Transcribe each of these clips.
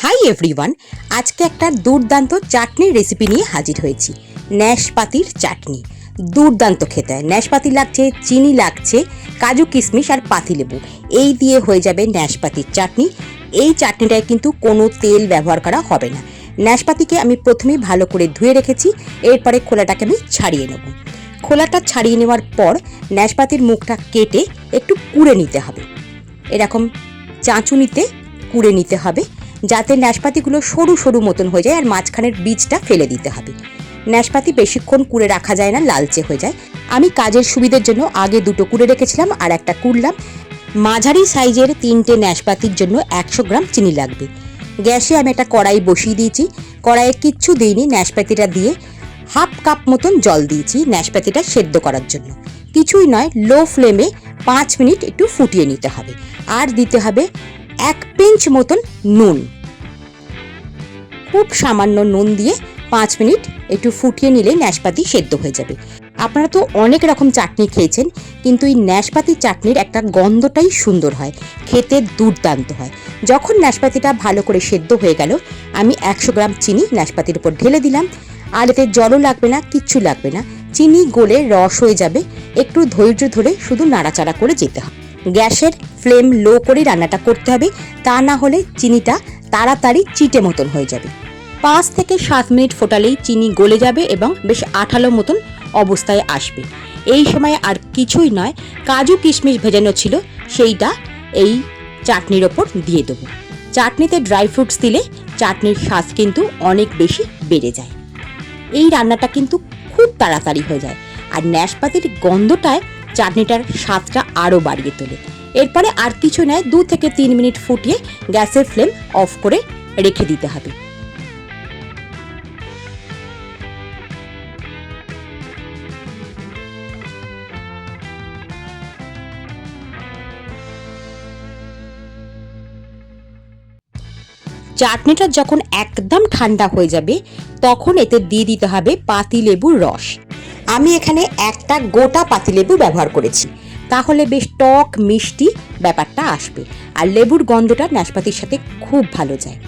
Hi everyone আজকে একটা দুর্দান্ত চাটনির রেসিপি নিয়ে হাজির হয়েছি। ন্যাশপাতির চাটনি। দুর্দান্ত খেতে। হয় ন্যাশপাতি লাগছে, চিনি লাগছে, কাজু কিশমিশ আর পাতিলেবু এই দিয়ে হয়ে যাবে ন্যাশপাতির চাটনি। এই চাটনিটায় কিন্তু কোনো তেল ব্যবহার করা হবে না। ন্যাশপাতিকে আমি প্রথমে ভালো করে ধুয়ে রেখেছি। এরপরে খোলাটাকে আমি ছাড়িয়ে নেব। খোলাটা ছাড়িয়ে নেওয়ার পর ন্যাশপাতির মুখটা কেটে একটু কুড়ে নিতে হবে। এরকম চাঁচুনিতে কুড়ে নিতে হবে। যাতে নাশপাতিগুলো সরু সরু মতন হয়ে যায় আর মাঝখানের বীজটা ফেলে দিতে হবে। নাশপাতি বেশিক্ষণ কুড়ে রাখা যায় না, লালচে হয়ে যায়। আমি কাজের সুবিধার জন্য আগে দুটো কুড়ে রেখেছিলাম আর একটা কুড়লাম। মাঝারি সাইজের তিনটে নাশপাতির জন্য একশো গ্রাম চিনি লাগবে। গ্যাসে আমি একটা কড়াই বসিয়ে দিয়েছি। কড়াইয়ে কিচ্ছু দিইনি নাশপাতিটা দিয়ে। হাফ কাপ মতন জল দিয়েছি নাশপাতিটা সেদ্ধ করার জন্য। কিছুই নয়, লো ফ্লেমে পাঁচ মিনিট একটু ফুটিয়ে নিতে হবে। আর দিতে হবে এক পিঞ্চ মতন নুন। খুব সামান্য নুন দিয়ে পাঁচ মিনিট একটু ফুটিয়ে নিলে ন্যাশপাতি সেদ্ধ হয়ে যাবে। আপনারা তো অনেক রকম চাটনি খেয়েছেন, কিন্তু এই ন্যাশপাতি চাটনির একটা গন্ধটাই সুন্দর হয়, খেতে দুর্দান্ত হয়। যখন নাশপাতিটা ভালো করে সেদ্ধ হয়ে গেল, আমি একশো গ্রাম চিনি নাশপাতির উপর ঢেলে দিলাম। আর এতে জলও লাগবে না, কিচ্ছু লাগবে না। চিনি গলে রস হয়ে যাবে, একটু ধৈর্য ধরে শুধু নাড়াচাড়া করে যেতে হবে। গ্যাসের ফ্লেম লো করে রান্নাটা করতে হবে। তা না হলে চিনিটা তাড়াতাড়ি চিটে মতন হয়ে যাবে। পাঁচ থেকে সাত মিনিট ফোটালেই চিনি গলে যাবে এবং বেশ আঠালো মতন অবস্থায় আসবে। এই সময় আর কিছুই নয়, কাজু কিশমিশ ভেজানো ছিল, সেইটা এই চাটনির ওপর দিয়ে দেবো। চাটনিতে ড্রাই ফ্রুটস দিলে চাটনির স্বাদ কিন্তু অনেক বেশি বেড়ে যায়। এই রান্নাটা কিন্তু খুব তাড়াতাড়ি হয়ে যায়। আর ন্যাশপাতির গন্ধটায় চাটনিটার স্বাদটা আরও বাড়িয়ে তোলে। এরপরে আর কিছু নয়, দু থেকে তিন মিনিট ফুটিয়ে গ্যাসের ফ্লেম অফ করে রেখে দিতে হবে। চাটনিটা যখন একদম ঠান্ডা হয়ে যাবে, তখন এতে দিয়ে দিতে হবে পাতিলেবুর রস। আমি এখানে একটা গোটা পাতিলেবু ব্যবহার করেছি। তাহলে বেশ টক, মিষ্টি ব্যাপারটা আসবে। আর লেবুর গন্ধটা নাশপাতির সাথে খুব ভালো যায়।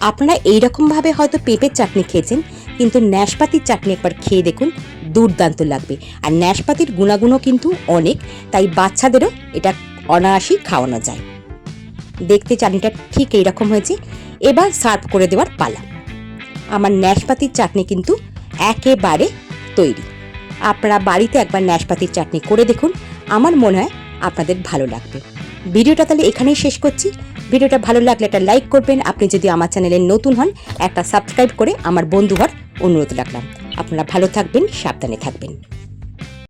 আপনারা এইরকমভাবে হয়তো পেঁপের চাটনি খেয়েছেন, কিন্তু ন্যাশপাতির চাটনি একবার খেয়ে দেখুন, দুর্দান্ত লাগবে। আর ন্যাশপাতির গুণাগুণও কিন্তু অনেক, তাই বাচ্চাদেরও এটা অনায়াসেই খাওয়ানো যায়। দেখতে চাটনিটা ঠিক এইরকম হয়েছে, এবার সার্ভ করে দেওয়ার পালা। আমার ন্যাশপাতির চাটনি কিন্তু একেবারে তৈরি। আপনারা বাড়িতে একবার ন্যাশপাতির চাটনি করে দেখুন আমার মনে হয় আপনাদের ভালো লাগবে। ভিডিওটা তাহলে এখানেই শেষ করছি। ভিডিওটা ভালো লাগলে একটা লাইক করবেন। আপনি যদি আমার চ্যানেলে নতুন হন, একটা সাবস্ক্রাইব করে আমার বন্ধু হওয়ার অনুরোধ রাখলাম। আপনারা ভালো থাকবেন, সাবধানে থাকবেন।